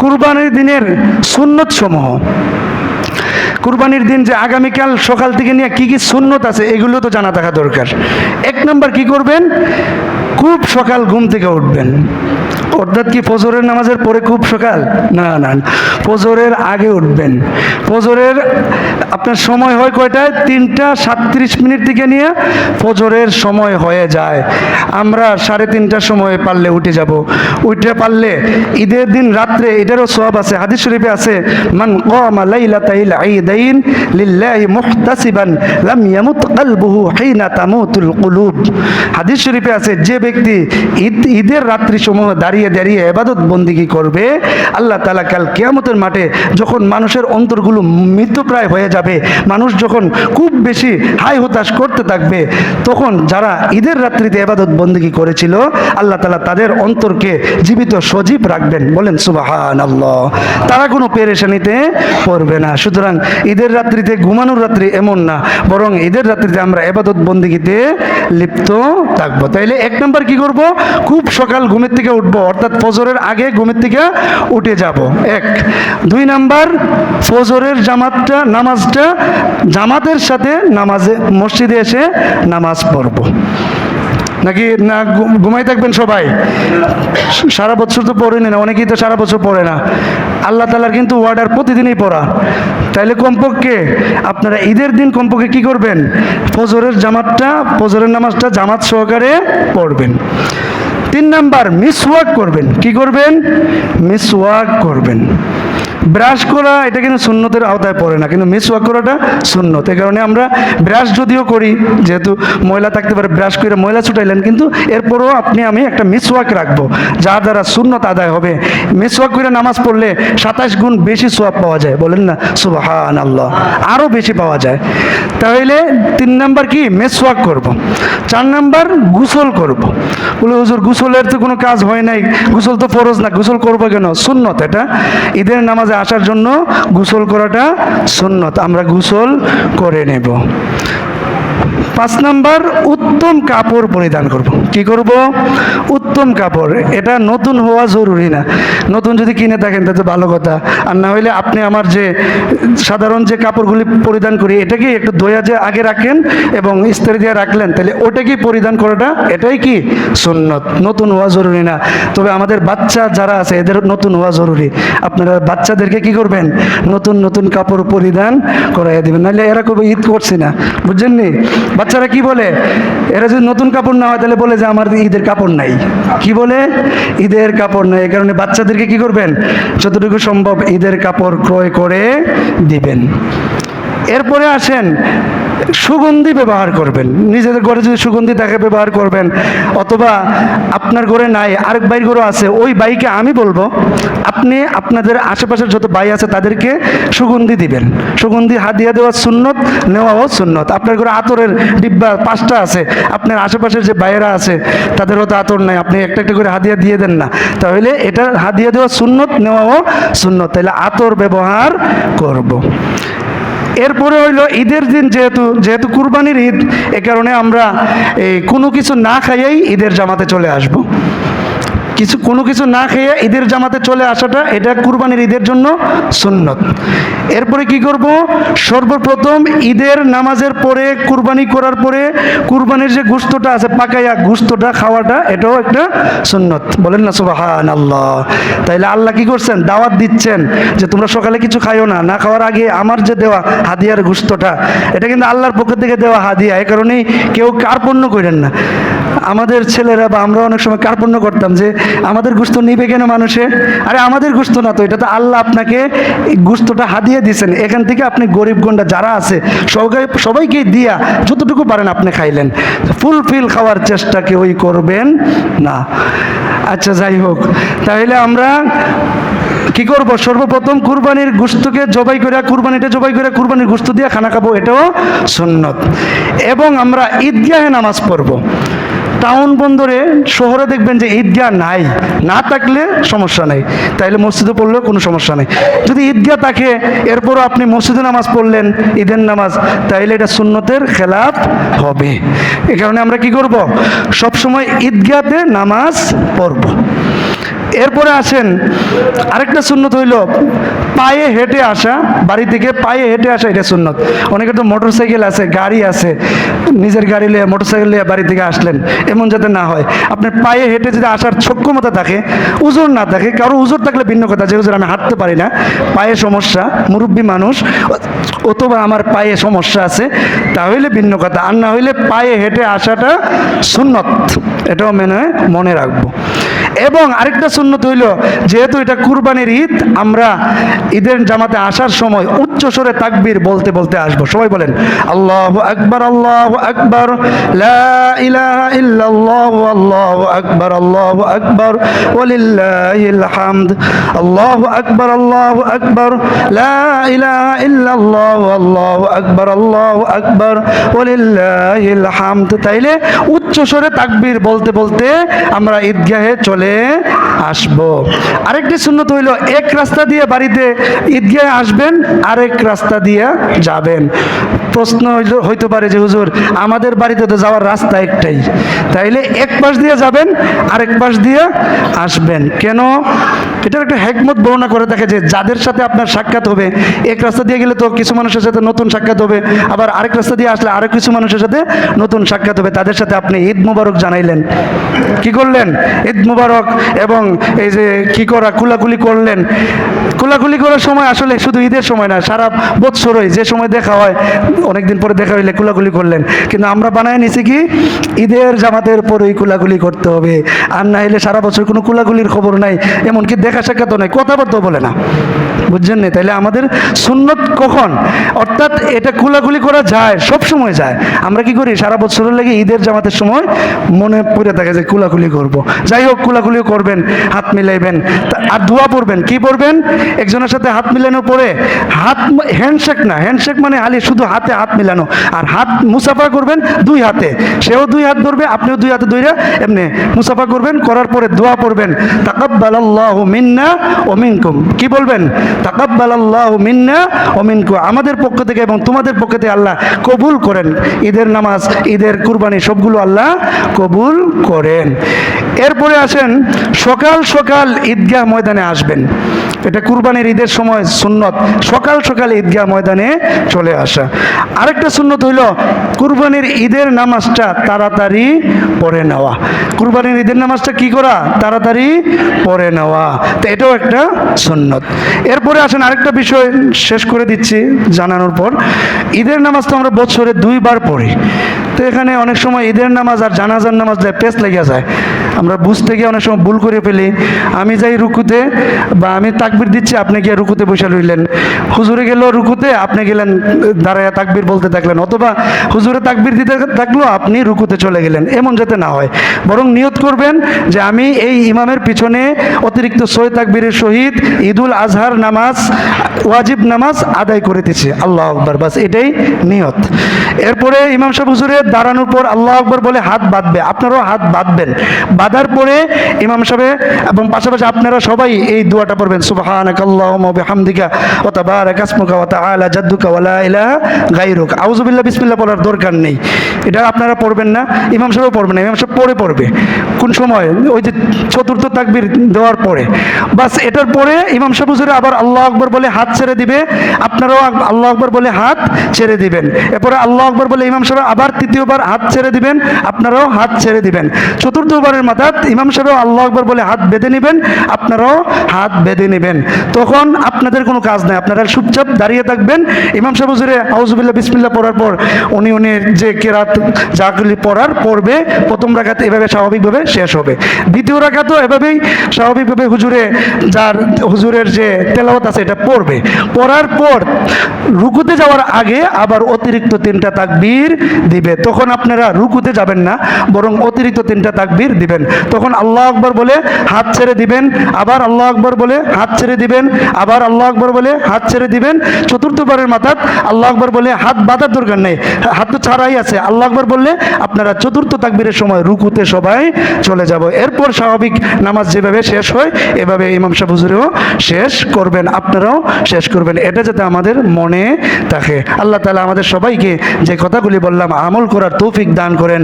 কুরবানির দিনের সুন্নত সমূহ কুরবানির দিন যে আগামীকাল সকাল থেকে নিয়ে কি কি সুন্নত আছে, এগুলো তো জানা থাকা দরকার। এক নম্বর কি করবেন? খুব সকাল ঘুম থেকে উঠবেন। অর্থাৎ কি ফজরের নামাজের পরে খুব সকাল? না না ফজরের আগে উঠবেন। ফজরের, আপনার সময় হয় কয়টায়? তিনটা সাতত্রিশ মিনিট থেকে নিয়ে ফজরের সময় হয়ে যায়। আমরা সাড়ে তিনটার সময় পারলে উঠে যাব। উঠে পারলে ঈদের দিন রাত্রে এটারও সব আছে, হাদিস শরীফে আছে, মান কামা লাইলাতাইল ঈদাইন লিল্লাহি মুহতাসিবান লাম ইয়ামুত কলবুহু হিনা তামুতুল কুলুব। হাদিস শরীফে আছে, যে ব্যক্তি ঈদ, ঈদের রাত্রি সমূহ দাঁড়িয়ে দাঁড়িয়ে এবাদত বন্দিগি করবে? আল্লাহ তাআলা কাল কিয়ামতের মাঠে যখন মানুষের অন্তরগুলো মৃত্যুপ্রায় হয়ে যাবে, মানুষ যখন খুব বেশি হাই হতাশ করতে থাকবে, তখন যারা ঈদের রাত্রিতে এবাদত বন্দিগি করেছিল, আল্লাহ তাআলা তাদের অন্তরকে জীবিত সজীব রাখবেন। বলেন সুবাহান আল্লাহ তারা কোনো পেরেশানিতে পড়বে না। সুতরাং ঈদের রাত্রিতে ঘুমানোর রাত্রি এমন না, বরং ঈদের রাত্রিতে আমরা এবাদত বন্দিগিতে লিপ্ত থাকব। তাইলে এক নম্বর কি করব? খুব সকাল ঘুমের থেকে উঠবো অর্থাৎ ফজরের আগে ঘুমের থেকে উঠে যাব। এক। দুই নাম্বার, ফজরের জামাতটা, নামাজটা, জামাতের সাথে নামাজে, মসজিদে এসে নামাজ পড়ব। নাকি না ঘুমাই থাকবেন সবাই? সারা বছর তো পড়েনি না, অনেকেই তো সারা বছর পড়ে না। আল্লাহ তালার কিন্তু ওয়ার্ডার প্রতিদিনই পড়া। তাইলে কমপক্ষে আপনারা ঈদের দিন কমপক্ষে কি করবেন? ফজরের জামাতটা, ফজরের নামাজটা জামাত সহকারে পড়বেন। তিন নাম্বার মিসওয়াক করবেন। কি করবেন? মিস মিসওয়াক করবেন। ব্রাশ করা, এটা কিন্তু সুন্নতের আওতায় পড়ে না, কিন্তু মিসওয়াক করাটা সুন্নত এই কারণে আমরা ব্রাশ যদিও করি, যেহেতু ময়লা থাকতে পারে ব্রাশ করে ময়লা ছুটাইলেন, কিন্তু এরপরও আপনি, আমি একটা মিসওয়াক রাখব, যার দ্বারা সুন্নত আদায় হবে। মিসওয়াক করে নামাজ পড়লে সাতাশ গুণ বেশি সোয়াব পাওয়া যায়, বলেন না? সুবাহান আল্লাহ আরও বেশি পাওয়া যায়। তাহলে তিন নাম্বার কি? মেসওয়াক করব। চার নাম্বার গুসল করব। বলে, হুজুর, গুসলের তো কোনো কাজ হয় নাই। গুসল তো ফরজ না। গুসল করব কেন? সুন্নত এটা। ঈদের নামাজে আসার জন্য গুসল করাটা সুন্নত। আমরা গুসল করে নেব। পাঁচ নাম্বার, উত্তম কাপড় পরিধান করব। কি করব? উত্তম কাপড়। এটা নতুন হওয়া জরুরি না। নতুন যদি কিনে থাকেন তাতে ভালো কথা। আর না হলে আপনি আমার যে সাধারণ যে কাপড়গুলি পরিধান করি এটাকে একটু দয়া যে আগে রাখেন এবং ইস্ত্রি দিয়ে রাখলেন, তাহলে ওটাকেই পরিধান করাটা? এটাই কি? সুন্নত। নতুন হওয়া জরুরি না। তবে আমাদের বাচ্চা যারা আছে, এদের নতুন হওয়া জরুরি। আপনারা বাচ্চাদেরকে কি করবেন? নতুন নতুন কাপড় পরিধান করাইয়া দেবেন। নাহলে এরা করবে ঈদ করছি না। বুঝছেন নি? বাচ্চারা কি বলে? এরা যদি নতুন কাপড় না হয় তাহলে বলে যে আমার ঈদের কাপড় নাই। কি বলে? ঈদের কাপড় নাই। এ কারণে বাচ্চাদেরকে কি করবেন? যতটুকু সম্ভব ঈদের কাপড় ক্রয় করে দিবেন। এরপরে আসেন সুগন্ধি ব্যবহার করবেন। নিজেদের ঘরে যদি সুগন্ধি থাকে, ব্যবহার করবেন। অথবা আপনার ঘরে নাই, আরেক বাইর ঘরে আছে, ওই বাইকে আমি বলব, আপনি আপনাদের আশেপাশের যত বাই আছে, তাদেরকে সুগন্ধি দিবেন। সুগন্ধি হাদিয়া দেওয়া সুন্নত, নেওয়াও সুন্নত। আপনার ঘরে আতরের ডিব্বা পাঁচটা আছে, আপনার আশেপাশের যে বাইরা আছে, তাদেরও তো আতর নাই, আপনি একটা একটা করে হাদিয়া দিয়ে দেন না। তাহলে এটা হাদিয়া দেওয়া সুন্নত, নেওয়াও সুন্নত। তাহলে আতর ব্যবহার করব। এরপরে হইল ঈদের দিন যেহেতু যেহেতু কুরবানির ঈদ, এ কারণে আমরা এই কোনো কিছু না খাইয়েই ঈদের জামাতে চলে আসব। কিছু, কোনো কিছু না খেয়ে ঈদের জামাতে চলে আসাটা, এটা কুরবানির ঈদের জন্য সুন্নত। এরপরে কি করব? সর্বপ্রথম ঈদের নামাজের পরে, কুরবানি করার পরে, কুরবানির যে গুস্তটা আছে পাকাইয়া গুস্তটা, খাওয়াটা, এটাও একটা সুন্নত। বলেন না সুবাহান আল্লাহ তাইলে আল্লাহ কি করছেন? দাওয়াত দিচ্ছেন যে তোমরা সকালে কিছু খাইও না না খাওয়ার আগে আমার যে দেওয়া হাদিয়ার গুস্তটা, এটা কিন্তু আল্লাহর পক্ষ থেকে দেওয়া হাদিয়া। এই কারণেই কেউ কার্পণ্য করেন না। আমাদের ছেলেরা বা আমরা অনেক সময় কার্পণ্য করতাম যে, আমাদের গুস্ত নিবে কেন মানুষে? আরে আমাদের গুস্ত না তো, এটা তো আল্লাহ আপনাকে গুস্তটা হাদিয়ে দিয়েছেন এখান থেকে আপনি গরিব গন্ডা যারা আছে, সবাই, সবাইকে দিয়া যতটুকু পারেন আপনি খাইলেন। ফুলফিল খাওয়ার চেষ্টা কেউই করবেন না। আচ্ছা যাই হোক, তাহলে আমরা কি করব? সর্বপ্রথম কুরবানির গুস্তকে জবাই করে কুরবানিটা জবাই করে কুরবানির গুস্ত দিয়ে খানা খাব, এটাও সুন্নত। এবং আমরা ঈদগাহে নামাজ পড়ব। টাউন বন্দরে শহরে দেখবেন যে ঈদগাহ নাই। না থাকলে সমস্যা নেই। তাইলে মসজিদে পড়লেও কোনো সমস্যা নেই। যদি ঈদগাহ থাকে, এরপরও আপনি মসজিদে নামাজ পড়লেন, ঈদের নামাজ, তাইলে এটা সুন্নতের খেলাফ হবে। এ কারণে আমরা কি করব? সবসময় ঈদগাহতে নামাজ পড়ব। এরপরে আসেন, আরেকটা সুন্নত হইল, পায়ে হেঁটে আসা, বাড়ি থেকে পায়ে হেঁটে আসা, এটা সুন্নত। অনেকের তো মোটর সাইকেল আছে, গাড়ি আছে, নিজের গাড়ি লিয়ে মোটর সাইকেল লিয়ে বাড়ি থেকে আসলেন, এমন যাতে না হয়। আপনার পায়ে হেঁটে যদি আসার সক্ষমতা থাকে, উজোর না থাকে, কারও উজোর থাকলে ভিন্ন কথা, যে হুজুর আমি হাঁটতে পারি না, পায়ে সমস্যা, মুরব্বী মানুষ, অথবা আমার পায়ে সমস্যা আছে, তাহলে ভিন্ন কথা, আর না হইলে পায়ে হেঁটে আসাটা সুন্নত। এটাও মেনে, মনে রাখব। এবং আরেকটা সুন্নত হইল, যেহেতু এটা কুরবানির ঈদ, আমরা ঈদের জামাতে আসার সময় উচ্চ স্বরে তাকবীর বলতে বলতে আসব। সবাই বলেন, আল্লাহ আকবর আল্লাহ আকবর আকবার, আল্লাহু আকবার হামদ, আল্লাহু আকবার আল্লাহু আকবার আল্লাহু আকবার আল্লাহু আকবার হামদ। তাইলে উচ্চ স্বরে তাকবীর বলতে বলতে আমরা ঈদগাহে চলে আসব। আরেকটি সুন্নত হইল এক রাস্তা দিয়ে বাড়িতে ঈদগাহে আসবেন আরেক রাস্তা দিয়ে যাবেন। প্রশ্ন হইতে পারে যে, হুজুর, আমাদের বাড়িতে তো যাওয়ার রাস্তা একটাই। তাইলে এক পাশ দিয়ে যাবেন, আরেক পাশ দিয়ে আসবেন। কেন? এটার একটা হেকমত বর্ণনা করে দেখে যে, যাদের সাথে আপনার সাক্ষাৎ হবে, এক রাস্তা দিয়ে গেলে তো কিছু মানুষের সাথে নতুন সাক্ষাৎ হবে, আবার আরেক রাস্তা দিয়ে আসলে আরেক কিছু মানুষের সাথে নতুন সাক্ষাৎ হবে। তাদের সাথে আপনি ঈদ মুবারক জানাইলেন। কি করলেন? ঈদ মুবারক এবং এই যে কি করা কুলাকুলি করলেন। কুলাকুলি করার সময় আসলে শুধু ঈদের সময় না, সারা বৎসরই যে সময় দেখা হয় অনেকদিন পরে দেখা হইলে কুলাকুলি করলেন। কিন্তু আমরা বানায় নিছি কি? ঈদের জামাতের পরেই কুলাগুলি করতে হবে। আর না হলে সারা বছর কোনো কুলাগুলির খবর নাই, এমনকি দেখা সাক্ষাৎও নাই, কথাবার্তাও বলে না। বুঝছেন না? তাহলে আমাদের সুন্নত কখন? অর্থাৎ এটা কুলাকুলি করা যায়, সব সময় যায়। আমরা কি করি? সারা বছরের লাগে ঈদের জামাতের সময় মনে পড়ে থাকে যে কুলাকুলি করব। যাই হোক কুলাকুলিও করবেন, হাত মিলাইবেন। আর দোয়া পড়বেন। কি পড়বেন? একজনের সাথে হাত মিলানোর পরে হাত হ্যান্ডশেক না হ্যান্ডশেক মানে হালি শুধু হাতে হাত মিলানো। আর হাত মুসাফা করবেন দুই হাতে। সেও দুই হাত ধরবে, আপনিও দুই হাতে ধরে এমনি মুসাফা করবেন, করার পরে দোয়া পড়বেন। তাকাব্বালাল্লাহু মিন্না ও মিনকুম। কি বলবেন? তাকাব্বালাল্লাহু মিন্না ও মিনকু। আমাদের পক্ষ থেকে এবং তোমাদের পক্ষ থেকে আল্লাহ কবুল করেন। ঈদের নামাজ, ঈদের কুরবানি সবগুলো আল্লাহ কবুল করেন। এরপরে আসেন, সকাল সকাল ঈদগাহ ময়দানে আসবেন। এটা কুরবানির ঈদের সময় সুন্নত। সকাল সকাল ঈদগাহ ময়দানে চলে আসা। আরেকটা সুন্নত হইল কুরবানির ঈদের নামাজটা তাড়াতাড়ি পড়ে নেওয়া। কুরবানির ঈদের নামাজটা কি করা? তাড়াতাড়ি পড়ে নেওয়া। তো এটাও একটা সুন্নত। এরপরে আসেন আরেকটা বিষয় শেষ করে দিচ্ছি জানানোর পর। ঈদের নামাজ তো আমরা বছরে দুইবার পড়ি। তো এখানে অনেক সময় ঈদের নামাজ আর জানাজার নামাজ পেস লেগে যায়। আমরা বুঝতে গিয়ে অনেক সময় ভুল করে ফেলি। আমি যাই রুকুতে বা আমি তাকবির দিচ্ছি, আপনি গিয়ে রুকুতে বসে রইলেন। হুজুরে গেল রুকুতে, আপনি গেলেন, দাঁড়ায় তাকবির বলতে থাকলেন। অথবা হুজুরে তাকবির দিতে থাকল আপনি রুকুতে চলে গেলেন, এমন যাতে না হয়। বরং নিয়ত করবেন যে আমি এই ইমামের পিছনে অতিরিক্ত সই তাকবীরের সহিত ঈদুল আজহার নামাজ, ওয়াজিব নামাজ আদায় করে দিচ্ছে আল্লাহ আকবর, বাস এটাই নিয়ত। এরপরে ইমাম সাহেব হুজুরের দাঁড়ানোর পর আল্লাহ আকবর বলে হাত বাঁধবে। আপনারাও হাত বাঁধবেন। বাঁধার পরে ইমাম সাহেব এবং পাশাপাশি আপনারা সবাই এই দোয়াটা পড়বেন। সুবহানাক আল্লাহুম্মা বিহামদিকা ওয়া তাবারাক আসমুকা ওয়া তাআলা জাদ্দুকা ওয়া লা ইলাহা গায়রুক। আউযুবিল্লাহ, বিসমিল্লাহ পড়ার দরকার নেই। এটা আপনারা পড়বেন না, ইমাম সাহেবও পড়বেন না, ইমাম সাহেব পরে পড়বে। কোন সময়? ওই যে চতুর্থ তাকবীর দেওয়ার পরে। বাস এটার পরে ইমাম সাহেব হুজুরে আবার আল্লাহ আকবর বলে হাত ছেড়ে দিবে। আপনারাও আল্লাহ আকবর বলে হাত ছেড়ে দিবেন। এরপরে আল্লাহ আকবর বলে ইমাম সাহেব আবার তৃতীয়বার হাত ছেড়ে দিবেন। আপনারাও হাত ছেড়ে দিবেন। চতুর্থবারের মাথাত ইমাম সাহেব আল্লাহ আকবর বলে, হাত বেঁধে নেবেন, আপনারাও হাত বেঁধে নেবেন। তখন আপনাদের কোনো কাজ নাই, আপনারা চুপচাপ দাঁড়িয়ে থাকবেন। ইমাম সাহেব হুজুরে আউজুবিল্লাহ বিসমিল্লাহ পড়ার পর উনি উনি যে কেরাত যাগুলি পড়ার পড়বে, প্রথম রাখাতে এভাবে স্বাভাবিকভাবে শেষ হবে। দ্বিতীয় রাখাতেও এভাবেই স্বাভাবিকভাবে হুজুরে, যার হুজুরের যে তেলাওয়াত আছে, এটা পড়বে। পড়ার পর রুকুতে যাওয়ার আগে আবার অতিরিক্ত তিনটা তাকবীর দিবে। তখন আপনারা রুকুতে যাবেন না, বরং অতিরিক্ত তিনটা তাকবীর দিবেন। তখন আল্লাহ আকবর বলে, হাত ছেড়ে দিবেন, আবার আল্লাহ আকবর বলে, হাত ছেড়ে দিবেন, আবার আল্লাহ আকবর বলে, হাত ছেড়ে দিবেন। চতুর্থবারের মাথাত আল্লাহ আকবর বলে, হাত বাঁধার দরকার নেই, হাত তো ছাড়াই আছে। আল্লাহ আকবর বললে, আপনারা চতুর্থ তাকবীরের সময় রুকুতে সবাই চলে যাব। এরপর স্বাভাবিক নামাজ যেভাবে শেষ হয়, এভাবে ইমাম সাহেব হুজুরেও শেষ করবেন, আপনারাও শেষ করবেন। এটা যাতে আমাদের মনে থাকে। আল্লাহ তালা আমাদের সবাইকে যে কথাগুলি বললাম, আমল করার তৌফিক দান করেন।